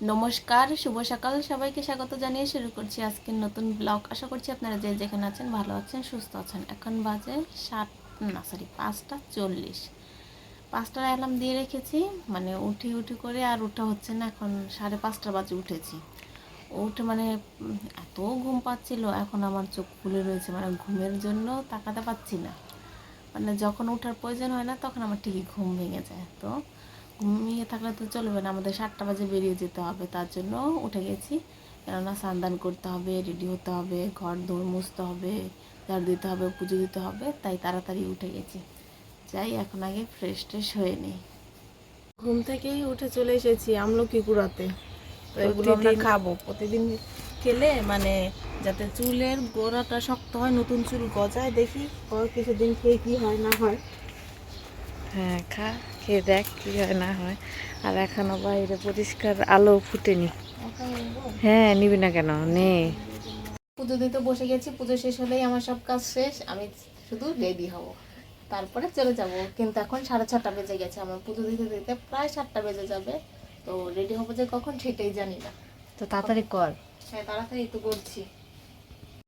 নমস্কার, শুভ সকাল। সবাইকে স্বাগত জানিয়ে শুরু করছি আজকের নতুন ব্লগ। আশা করছি আপনারা যে যেখানে আছেন, ভালো আছেন, সুস্থ আছেন। এখন বাজে সাত, না সরি পাঁচটা চল্লিশ। পাঁচটার অ্যালার্ম দিয়ে রেখেছি মানে উঠি উঠি করে আর উঠা হচ্ছে না। এখন সাড়ে পাঁচটা বাজে উঠেছি। উঠে মানে এত ঘুম পাচ্ছিল, এখন আমার চোখ খুলে রয়েছে। মানে ঘুমের জন্য তাকাতে পাচ্ছি না। মানে যখন ওঠার প্রয়োজন হয় না, তখন আমার ঠিকই ঘুম ভেঙে যায়। তো ঘুমিয়ে থাকলে তো চলবে না আমাদের সাতটা বাজে বেরিয়ে যেতে হবে তার জন্য উঠে গেছি। কেননা স্নান করতে হবে রেডি হতে হবে ঘর দৌড় মুছতে হবে ঝাড় দিতে হবে পুজো দিতে হবে তাই তাড়াতাড়ি উঠে গেছি। যাই এখন আগে ফ্রেশ ট্রেশ হয়ে নেই। ঘুম থেকেই উঠে চলে এসেছি আমলকি কুড়াতে তো এগুলো আমরা খাব। প্রতিদিন খেলে মানে যাতে চুলের গোড়াটা শক্ত হয় নতুন চুল গজায় দেখি কিছুদিন খেয়ে কি হয় না হয়। হ্যাঁ খা। খেয়ে দেখ কি হয় না হয়। আর এখনও বাইরে পরিষ্কার আলো ফুটেনি। হ্যাঁ নিবি না কেন? নে। পুজো দিতে বসে গেছি পুজো শেষ হলেই আমার সব কাজ শেষ আমি শুধু রেডি হব। তারপরে চলে যাব। কিন্তু এখন সাড়ে ছটা বেজে গেছে আমার পুজো দিতে দিতে প্রায় সাতটা বেজে যাবে। তো রেডি হব যে কখন সেটাই জানি না। তো তাড়াতাড়ি কর। হ্যাঁ তাড়াতাড়ি তো করছি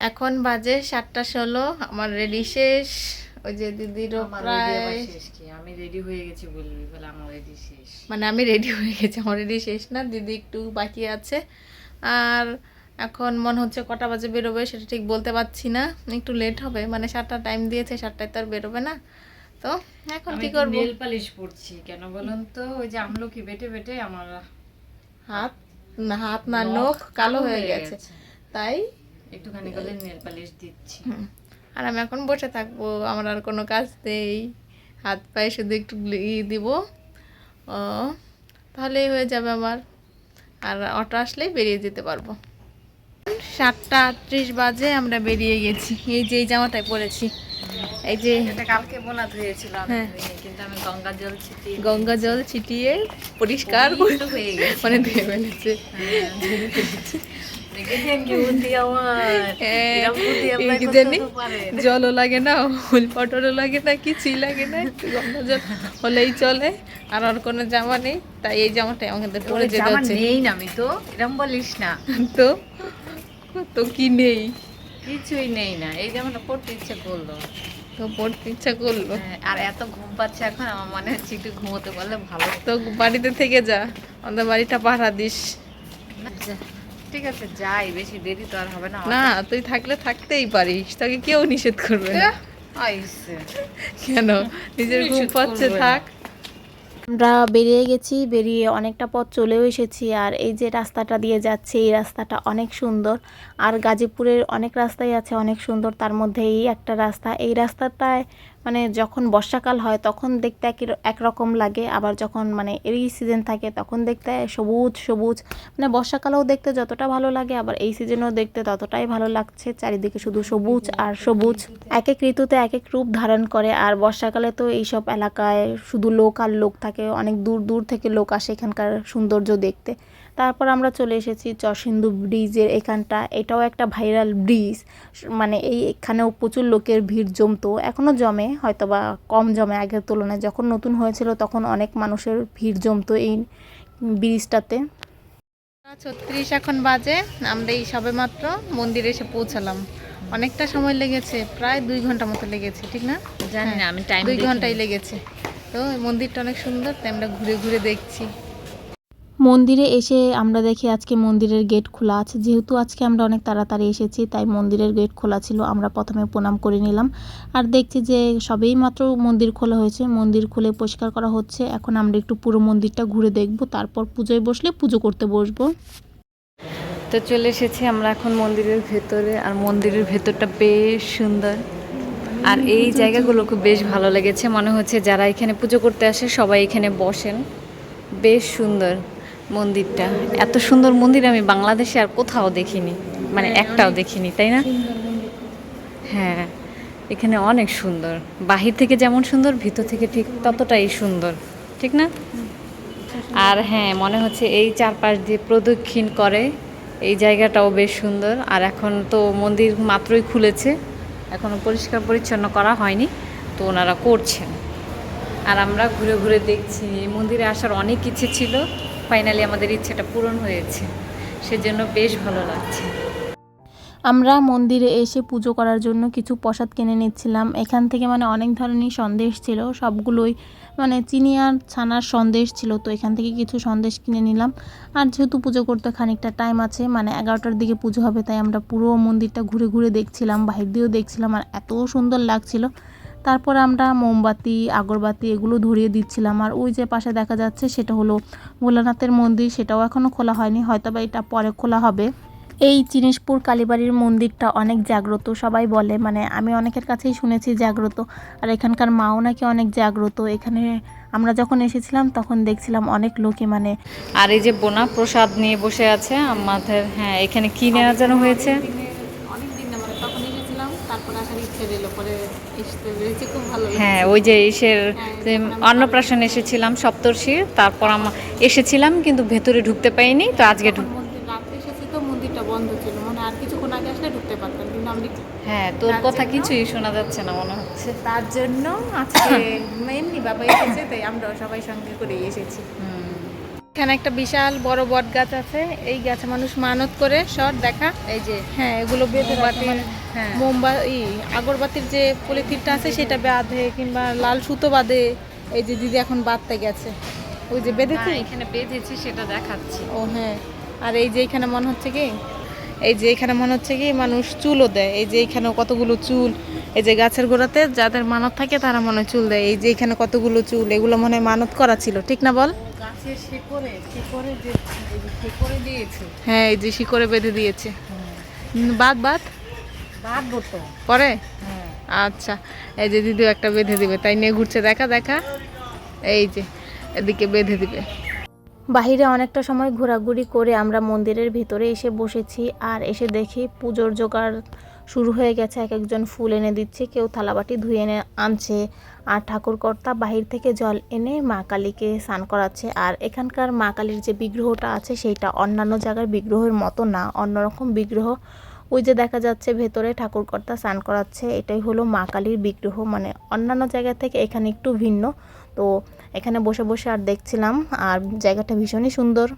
এখন বাজে সাতটা ষোলো আমার রেডি শেষ। ওই যে দিদিরও প্রায় শেষ কি? আমি রেডি হয়ে গেছি বলবি বলে আমার রেডি শেষ। মানে আমি রেডি হয়ে গেছি আমার রেডি শেষ না দিদি একটু বাকি আছে। আর এখন মনে হচ্ছে কটা বাজে বেরোবে সেটা ঠিক বলতে পারছি না একটু লেট হবে। মানে সাতটা টাইম দিয়েছে সাতটায় তো আর বেরোবে না। তো এখন কি করব? নেল পালিশ পড়ছি কেন বলুন তো? ওই যে আমলকি বেটে বেটে আমার হাত না হাত না নখ কালো হয়ে গেছে। তাই? একটুখানি করে নেল পালিশ দিচ্ছি। আর আমি এখন বসে থাকব আমার আর কোনো কাজ নেই। হাত পায়ে শুধু একটু ই দিব। ও তাহলেই হয়ে যাবে আমার। আর অটো আসলেই বেরিয়ে যেতে পারব। সাতটা আটত্রিশ বাজে আমরা বেরিয়ে গেছি। এই যে এই জামাটাই পরেছি। এই যে কালকে বোনা ধুয়েছিল হ্যাঁ। কিন্তু আমি গঙ্গা জল ছিটিয়ে গঙ্গা জল ছিটিয়ে পরিষ্কার করে হয়ে গেছে। মানে ধুয়ে ফেলেছে। জানি জলও লাগে না ফুল পটলও লাগে না কিছুই লাগে না গঙ্গা জল হলেই চলে আর আর কোনো জামা নেই তাই এই জামাটাই আমাদের পরে যেতে হচ্ছে। নেই না আমি তো এরম বলিস না। তো? তো কি নেই? কিছুই নেই না এই জামাটা পড়তে ইচ্ছে করল। তো পড়তে ইচ্ছা করল। হ্যাঁ, আর এত ঘুম পাচ্ছে এখন আমার মনে হচ্ছে একটু ঘুমোতে পারলে ভালো। তো বাড়িতে থেকে যা আমাদের বাড়িটা পাহারা দিস। ঠিক আছে যাই বেশি দেরি তো আর হবে না না তুই থাকলে থাকতেই পারিস তোকে কেউ নিষেধ করবে না। কেন? নিজের ঘুম পাচ্ছে থাক। আমরা বেরিয়ে গেছি বেরিয়ে অনেকটা পথ চলেও এসেছি আর এই যে রাস্তাটা দিয়ে যাচ্ছে এই রাস্তাটা অনেক সুন্দর। আর গাজীপুরের অনেক রাস্তাই আছে অনেক সুন্দর তার মধ্যে এই একটা রাস্তা। এই রাস্তাটায় মানে যখন বর্ষাকাল হয় তখন দেখতে একই একরকম লাগে। আবার যখন মানে এই সিজন থাকে তখন দেখতে সবুজ সবুজ। মানে বর্ষাকালেও দেখতে যতটা ভালো লাগে, আবার এই সিজনেও দেখতে ততটাই ভালো লাগছে। চারিদিকে শুধু সবুজ আর সবুজ। এক এক ঋতুতে এক এক রূপ ধারণ করে, আর বর্ষাকালে তো এইসব এলাকায় শুধু লোক আর লোক থাকে। অনেক দূর দূর থেকে লোক আসে এখানকার সৌন্দর্য দেখতে। তারপর আমরা চলে এসেছি চরসিন্দু ব্রিজের এখানটা। এটাও একটা ভাইরাল ব্রিজ। মানে এই এখানেও প্রচুর লোকের ভিড় জমতো। এখনও জমে হয়তো বা কম জমে আগের তুলনায়। যখন নতুন হয়েছিল তখন অনেক মানুষের ভিড় জমতো এই ব্রিজটাতে। ছত্রিশ এখন বাজে। আমরা এই সবে মাত্র মন্দিরে এসে পৌঁছালাম। অনেকটা সময় লেগেছে প্রায় দুই ঘণ্টা মতো লেগেছে ঠিক না? জানি না আমি টাইম দুই ঘন্টাই লেগেছে। তো এই মন্দিরটা অনেক সুন্দর তাই আমরা ঘুরে ঘুরে দেখছি। মন্দিরে এসে আমরা দেখি আজকে মন্দিরের গেট খোলা আছে। যেহেতু আজকে আমরা অনেক তাড়াতাড়ি এসেছি, তাই মন্দিরের গেট খোলা ছিল, আমরা প্রথমে প্রণাম করে নিলাম। আর দেখছি যে সবেই মাত্র মন্দির খোলা হয়েছে, মন্দির খুলে পরিষ্কার করা হচ্ছে। এখন আমরা একটু পুরো মন্দিরটা ঘুরে দেখব, তারপর পুজোয় বসলে পুজো করতে বসবো। তো চলে এসেছি আমরা এখন মন্দিরের ভেতরে, আর মন্দিরের ভেতরটা বেশ সুন্দর। আর এই জায়গাগুলো খুব বেশ ভালো লেগেছে। মনে হচ্ছে যারা এখানে পুজো করতে আসে, সবাই এখানে বসেন। বেশ সুন্দর। মন্দিরটা। এত সুন্দর মন্দির আমি বাংলাদেশে আর কোথাও দেখিনি। মানে একটাও দেখিনি, তাই না? হ্যাঁ এখানে অনেক সুন্দর। বাহির থেকে যেমন সুন্দর, ভিতর থেকে ঠিক ততটাই সুন্দর। ঠিক না? আর হ্যাঁ মনে হচ্ছে এই চারপাশ দিয়ে প্রদক্ষিণ করে, এই জায়গাটাও বেশ সুন্দর। আর এখন তো মন্দির মাত্রই খুলেছে। এখনও পরিষ্কার পরিচ্ছন্ন করা হয়নি, তো ওনারা করছেন। আর আমরা ঘুরে ঘুরে দেখছি, এই মন্দিরে আসার অনেক ইচ্ছে ছিল। ফাইনালি আমাদের ইচ্ছাটা পূরণ হয়েছে। সেজন্য বেশ ভালো লাগছে। আমরা মন্দিরে এসে পুজো করার জন্য কিছু প্রসাদ কিনে নিচ্ছিলাম। এখান থেকে মানে অনেক ধরনের সন্দেশ ছিল। সবগুলোই মানে চিনি আর ছানার সন্দেশ ছিল, তো এখান থেকে কিছু সন্দেশ কিনে নিলাম। আর যেহেতু পুজো করতে খানিকটা টাইম আছে মানে এগারোটার দিকে পুজো হবে, তাই আমরা পুরো মন্দিরটা ঘুরে ঘুরে দেখছিলাম, বাহির দিয়েও দেখছিলাম, আর এত সুন্দর লাগছিল। তারপর আমরা মোমবাতি, আগরবাতি এগুলো ধরিয়ে দিচ্ছিলাম। আর ওই যে পাশে দেখা যাচ্ছে সেটা হলো ভোলানাথের মন্দির, সেটাও এখনও খোলা হয়নি হয়তো বা এটা পরে খোলা হবে। এই জিনিসপুর কালীবাড়ির মন্দিরটা অনেক জাগ্রত, সবাই বলে। মানে আমি অনেকের কাছেই শুনেছি জাগ্রত, আর এখানকার মাও নাকি অনেক জাগ্রত। এখানে আমরা যখন এসেছিলাম তখন দেখছিলাম অনেক লোকে মানে আর এই যে বোনা প্রসাদ নিয়ে বসে আছে আমাদের হ্যাঁ এখানে কি নেওয়া যেন হয়েছে অনেক দিন মানে তখন এসেছিলাম তারপর আসার ইচ্ছে রইল পরে এসতে পেরেছি খুব ভালো হ্যাঁ ওই যে ইসের যে অন্নপ্রাশন এসেছিলাম সপ্তর্ষির তারপর আমার এসেছিলাম কিন্তু ভেতরে ঢুকতে পাইনি তো আজকে ঢুক রাত্রে এসেছি তো মন্দিরটা বন্ধ ছিল মানে আর কিছুক্ষণ আগে আসলে ঢুকতে পারতাম কিন্তু আমি হ্যাঁ তোর কথা কিছুই শোনা যাচ্ছে না মনে হচ্ছে। তার জন্য আজকে এমনি বাবা এসেছে তাই আমরা সবাই সঙ্গে করে এসেছি। এখানে একটা বিশাল বড় বট গাছ আছে এই গাছে মানুষ মানত করে শর্ট দেখা এই যে হ্যাঁ এগুলো হ্যাঁ মোমবাতি আগরবাতির যে পলিথিনটা আছে সেটা বাঁধে কিংবা লাল সুতো বাঁধে। এই যে দিদি এখন বাঁধতে গেছে। ওই যে বেঁধেছে? হ্যাঁ, এখানে বেঁধেছি সেটা দেখাচ্ছি। ও হ্যাঁ। আর এই যে এখানে মনে হচ্ছে কি? এই যে এখানে মনে হচ্ছে কি? মানুষ চুলও দেয়। এই যে এখানে কতগুলো চুল এই যে গাছের গোড়াতে যাদের মানত থাকে তারা মনে হয় চুল দেয়। এই যে এখানে কতগুলো চুল এগুলো মনে হয় মানত করা ছিল। ঠিক না বল? হ্যাঁ এই যে শিকড়ে বেঁধে দিয়েছে। বাদ বাদ পরে? হ্যাঁ। আচ্ছা এই যে দিদি একটা বেঁধে দিবে তাই নিয়ে ঘুরছে দেখা দেখা। এই যে এদিকে বেঁধে দিবে। বাহিরে অনেকটা সময় ঘোরাঘুরি করে আমরা মন্দিরের ভিতরে এসে বসেছি আর এসে দেখি পুজোর জোগাড় শুরু হয়ে গেছে এক একজন ফুল এনে দিচ্ছে কেউ থালাবাটি ধুয়ে এনে আনছে আর ঠাকুরকর্তা বাহির থেকে জল এনে মা কালীকে স্নান করাচ্ছে আর এখানকার মা কালীর যে বিগ্রহটা আছে সেইটা অন্যান্য জায়গার বিগ্রহের মতো না অন্যরকম বিগ্রহ ওই যে দেখা যাচ্ছে ভেতরে ঠাকুরকর্তা স্নান করাচ্ছে, এটাই হলো মা কালীর বিগ্রহ। মানে অন্যান্য জায়গা থেকে এখানে একটু ভিন্ন। তো এখানে বসে বসে আর দেখছিলাম, আর জায়গাটা ভীষণই সুন্দর।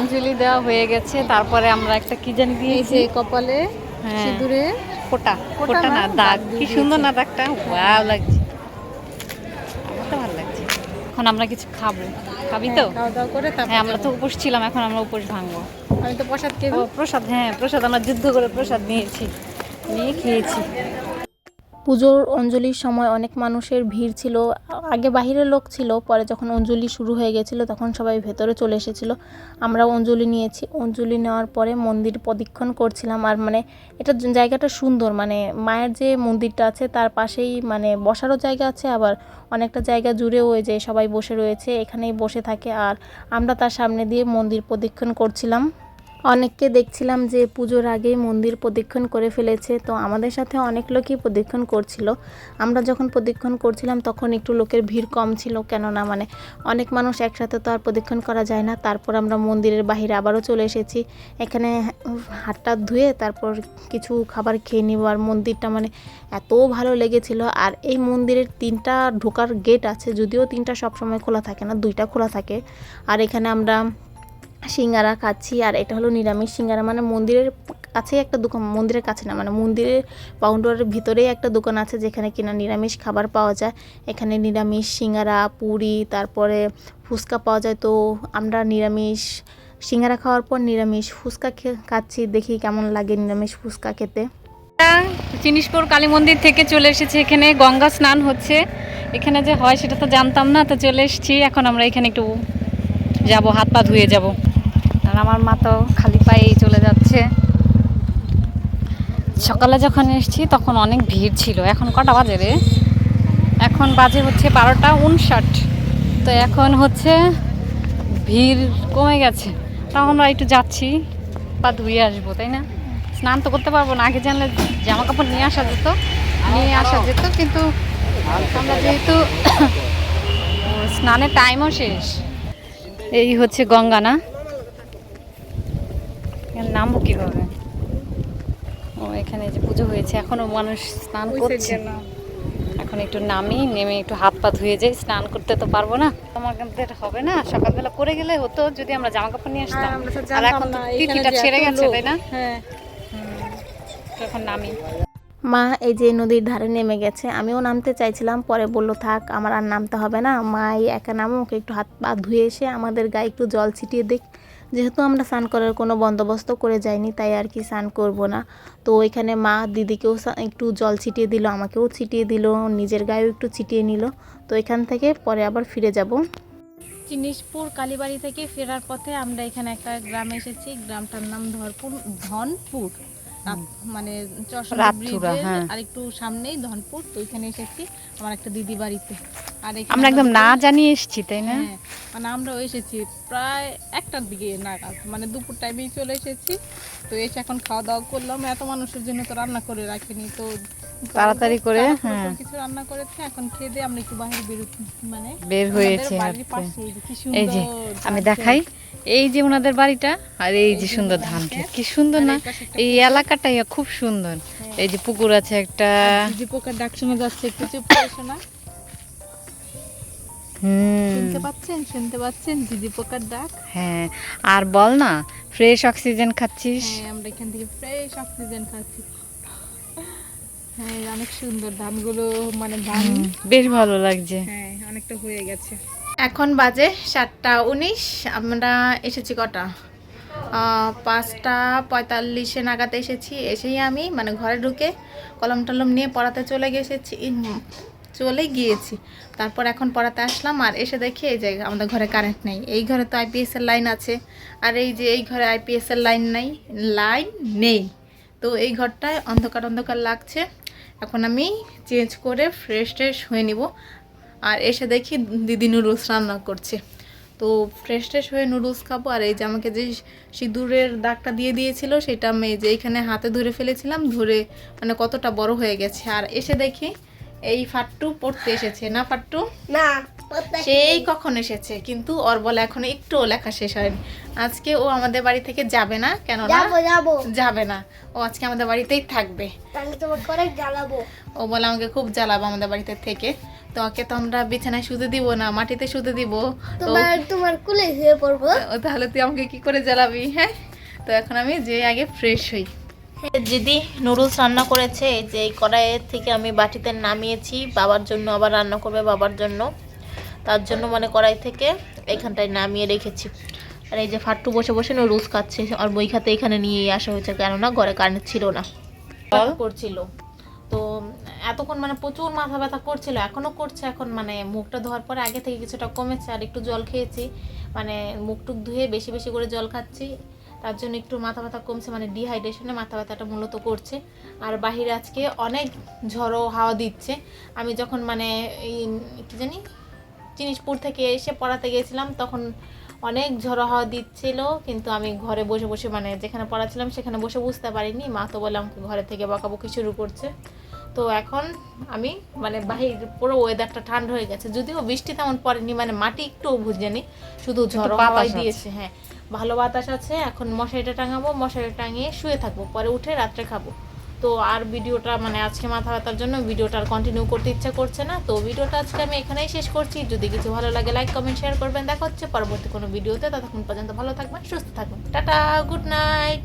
অঞ্জলি দেওয়া হয়ে গেছে। তারপরে আমরা একটা কি জানি দিয়েছি? কপালে হ্যাঁ। সিঁদুরে। ফোটা। ফোঁটা না দাগ কি সুন্দর না দাগটা? ওয়াও লাগছে। আমার তো ভালো লাগছে। এখন আমরা কিছু খাব। খাবি তো? হ্যাঁ, খাওয়া দাওয়া করে হ্যাঁ আমরা তো উপোস ছিলাম এখন আমরা উপোস ভাঙবো। আমি তো প্রসাদ খেয়ে প্রসাদ হ্যাঁ প্রসাদ আমরা যুদ্ধ করে প্রসাদ নিয়েছি। নিয়ে খেয়েছি। পুজোর অঞ্জলির সময় অনেক মানুষের ভিড় ছিল। আগে বাহিরের লোক ছিল, পরে যখন অঞ্জলি শুরু হয়ে গেছিল তখন সবাই ভেতরে চলে এসেছিল। আমরা অঞ্জলি নিয়েছি। অঞ্জলি নেওয়ার পরে মন্দির প্রদক্ষিণ করছিলাম আর মানে এটা জায়গাটা সুন্দর মানে মায়ের যে মন্দিরটা আছে তার পাশেই মানে বসারও জায়গা আছে, আবার অনেকটা জায়গা জুড়েও ওই যে সবাই বসে রয়েছে, এখানেই বসে থাকে। আর আমরা তার সামনে দিয়ে মন্দির প্রদক্ষিণ করছিলাম। অনেককে দেখছিলাম যে পুজোর আগেই মন্দির প্রদক্ষিণ করে ফেলেছে, তো আমাদের সাথে অনেক লোকই প্রদক্ষিণ করছিল। আমরা যখন প্রদক্ষিণ করছিলাম তখন একটু লোকের ভিড় কম ছিল, কেননা মানে অনেক মানুষ একসাথে তো আর প্রদক্ষিণ করা যায় না। তারপর আমরা মন্দিরের বাইরে আবারও চলে এসেছি। এখানে হাতটা ধুয়ে তারপর কিছু খাবার খেয়ে নিব। আর মন্দিরটা মানে এত ভালো লেগেছিল। আর এই মন্দিরের তিনটা ঢোকার গেট আছে, যদিও তিনটা সবসময় খোলা থাকে না, দুইটা খোলা থাকে। আর এখানে আমরা সিঙ্গারা খাচ্ছি, আর এটা হলো নিরামিষ সিঙ্গারা। মানে মন্দিরের কাছেই একটা দোকান, মন্দিরের কাছে না মানে মন্দিরের বাউন্ডারির ভিতরেই একটা দোকান আছে যেখানে কিনা নিরামিষ খাবার পাওয়া যায়। এখানে নিরামিষ সিঙ্গারা, পুরি, তারপরে ফুচকা পাওয়া যায়। তো আমরা নিরামিষ সিঙ্গারা খাওয়ার পর নিরামিষ ফুচকা খাচ্ছি, দেখি কেমন লাগে নিরামিষ ফুচকা খেতে। জিনিসপুর কালী মন্দির থেকে চলে এসেছি, এখানে গঙ্গা স্নান হচ্ছে। এখানে যে হয় সেটা তো জানতাম না, তো চলে এসেছি। এখন আমরা এখানে একটু যাব, হাত পা ধুয়ে যাব। আমার মা তো খালি পায়েই চলে যাচ্ছে। সকালে যখন এসেছি তখন অনেক ভিড় ছিল। এখন কটা বাজে রে? এখন বাজে হচ্ছে বারোটা উনষাট তো এখন হচ্ছে ভিড় কমে গেছে। তাও আমরা একটু যাচ্ছি, বা ধুয়ে আসব, তাই না? স্নান তো করতে পারব না। আগে জানলে জামা কাপড় নিয়ে আসা যেত, নিয়ে আসা যেত, কিন্তু আমরা যেহেতু স্নানের টাইমও শেষ। এই হচ্ছে গঙ্গা, না? এখানে নামবো কীভাবে ও এখানে যে পুজো হয়েছে এখনও মানুষ স্নান করছে। এখন একটু নামি নেমে একটু হাত পা ধুয়ে যাই স্নান করতে তো পারব না। আমার কিন্তু হবে না সকালবেলা করে গেলে হতো যদি আমরা জামা কাপড় নিয়ে আসতাম। আর এখন তো তিথিটা ছেড়ে গেছে তাই না? হ্যাঁ। এখন নামি। মা এই যে নদীর ধারে নেমে গেছে আমিও নামতে চাইছিলাম পরে বলল থাক আমার আর নামতে হবে না। মা এই একা নামুক একটু হাত পা ধুয়ে এসে আমাদের গায়ে একটু জল ছিটিয়ে দেখ যেহেতু আমরা স্নান করার কোনো বন্দোবস্ত করে যাইনি তাই আর কি স্নান করব না। তো ওইখানে মা দিদিকেও একটু জল ছিটিয়ে দিল আমাকেও ছিটিয়ে দিল নিজের গায়েও একটু ছিটিয়ে নিল। তো এখান থেকে পরে আবার ফিরে যাব। জিনিসপুর কালীবাড়ি থেকে ফেরার পথে আমরা এখানে একটা গ্রামে এসেছি। গ্রামটার নাম ধরপুর ধনপুর। মানে রাতথুরা, ব্রিজের হ্যাঁ। আর একটু সামনেই ধনপুর। তো এখানে এসেছি আমার একটা দিদি বাড়িতে। আমরা একদম না জানিয়ে এসেছি তাই না? হ্যাঁ মানে আমরাও এসেছি প্রায় একটার দিকে নাগাদ মানে দুপুর টাইমেই চলে এসেছি। তো এসে এখন খাওয়া দাওয়া করলাম। এত মানুষের জন্য তো রান্না করে রাখিনি তো তাড়াতাড়ি করে, হ্যাঁ। কিছু রান্না করেছে। এখন খেয়ে দিয়ে আমরা একটু বাইরে বেরোচ্ছি মানে বের হয়েছে এই যে আমি দেখাই। এই যে ওনাদের বাড়িটা আর এই যে সুন্দর ধান ক্ষেত কি সুন্দর না? এই এলাকাটাই খুব সুন্দর। এই যে পুকুর আছে একটা। পোকার ডাক শোনা যাচ্ছে কিছু চুপ করে শোনা হুম শুনতে পাচ্ছেন? শুনতে পাচ্ছেন? ঝিঝি পোকার ডাক। হ্যাঁ আর বল না ফ্রেশ অক্সিজেন খাচ্ছিস? হ্যাঁ আমরা এখান থেকে ফ্রেশ অক্সিজেন খাচ্ছি। হ্যাঁ অনেক সুন্দর ধানগুলো মানে ধান। বেশ ভালো লাগছে। হ্যাঁ অনেকটা হয়ে গেছে। এখন বাজে সাতটা উনিশ আমরা এসেছি কটা? পাঁচটা পঁয়তাল্লিশে নাগাদ এসেছি। এসেই আমি মানে ঘরে ঢুকে কলম টলম নিয়ে পড়াতে চলে উম, চলে গিয়েছি। তারপর এখন পড়াতে আসলাম আর এসে দেখি এই যে আমাদের ঘরে কারেন্ট নেই। এই ঘরে তো আইপিএস এর লাইন আছে। আর এই যে এই ঘরে আইপিএস এর লাইন নাই লাইন নেই। তো এই ঘরটায় অন্ধকার অন্ধকার লাগছে। এখন আমি চেঞ্জ করে ফ্রেশ ট্রেশ হয়ে নিব। আর এসে দেখি দিদি নুডলস রান্না করছে। তো ফ্রেশ ট্রেশ হয়ে নুডলস খাব। আর এই যে আমাকে যে সিঁদুরের দাগটা দিয়ে দিয়েছিল, সেটা আমি যে এইখানে হাতে ধরে ফেলেছিলাম। ধরে মানে কতটা বড় হয়ে গেছে। আর এসে দেখি এই ফাট্টু পড়তে এসেছে না ফাট্টু? না সেই কখন এসেছে কিন্তু ওর বলে এখন একটুও লেখা শেষ হয়নি। আজকে ও আমাদের বাড়ি থেকে যাবে না কেন যাব যাব। যাবে না। ও আজকে আমাদের বাড়িতেই থাকবে। ও বলে আমাকে খুব জ্বালাবো আমাদের বাড়িতে থেকে। তো ওকে তো আমরা বিছানায় শুতে দিব না মাটিতে শুতে দিব। তোমার কুলে শুয়ে পড়ব। তাহলে তুই আমাকে কি করে জ্বালাবি হ্যাঁ? তো এখন আমি যে আগে ফ্রেশ হই। দিদি নুডলস রান্না করেছে এই যে এই কড়াইয়ের থেকে আমি বাটিতে নামিয়েছি বাবার জন্য আবার রান্না করবে বাবার জন্য। তার জন্য মানে কড়াই থেকে এইখানটায় নামিয়ে রেখেছি। আর এই যে ফাট্টু বসে বসে নুডলস খাচ্ছে আর বই খাতে এখানে নিয়ে আসা হয়েছে কেননা ঘরে কারেন্ট ছিল না। করছিল। তো এতক্ষণ মানে প্রচুর মাথা ব্যথা করছিল এখনও করছে এখন মানে মুখটা ধোয়ার পরে আগে থেকে কিছুটা কমেছে আর একটু জল খেয়েছি। মানে মুখ টুক ধুয়ে বেশি বেশি করে জল খাচ্ছি। তার জন্য একটু মাথা ব্যথা কমছে মানে ডিহাইড্রেশনে মাথা ব্যথাটা মূলত করছে। আর বাহিরে আজকে অনেক ঝড়ো হাওয়া দিচ্ছে। আমি যখন মানে কি জানি জিনিসপুর থেকে এসে পড়াতে গিয়েছিলাম তখন অনেক ঝড়ো হাওয়া দিচ্ছিল কিন্তু আমি ঘরে বসে বসে মানে যেখানে পড়াচ্ছিলাম সেখানে বসে বুঝতে পারিনি। মা তো বলে আমাকে ঘরে থেকে বকাবকি শুরু করছে। তো এখন আমি মানে বাহির পুরো ওয়েদারটা ঠান্ডা হয়ে গেছে। যদিও বৃষ্টি তেমন পড়েনি মানে মাটি একটুও বুঝেনি শুধু ঝড়ো হাওয়াই দিয়েছে হ্যাঁ। ভালো বাতাস আছে, এখন মশারিটা টাঙাবো, মশারিটা টাঙিয়ে শুয়ে থাকব, পরে উঠে রাত্রে খাব। তো আর ভিডিওটা মানে আজকে মাথা ব্যথার জন্য ভিডিওটা আর কন্টিনিউ করতে ইচ্ছা করছে না। তো ভিডিওটা আজকে আমি এখানেই শেষ করছি। যদি কিছু ভালো লাগে লাইক কমেন্ট শেয়ার করবেন। দেখা হচ্ছে পরবর্তী কোনো ভিডিওতে। ততক্ষণ পর্যন্ত ভালো থাকবেন, সুস্থ থাকবেন। Tata good night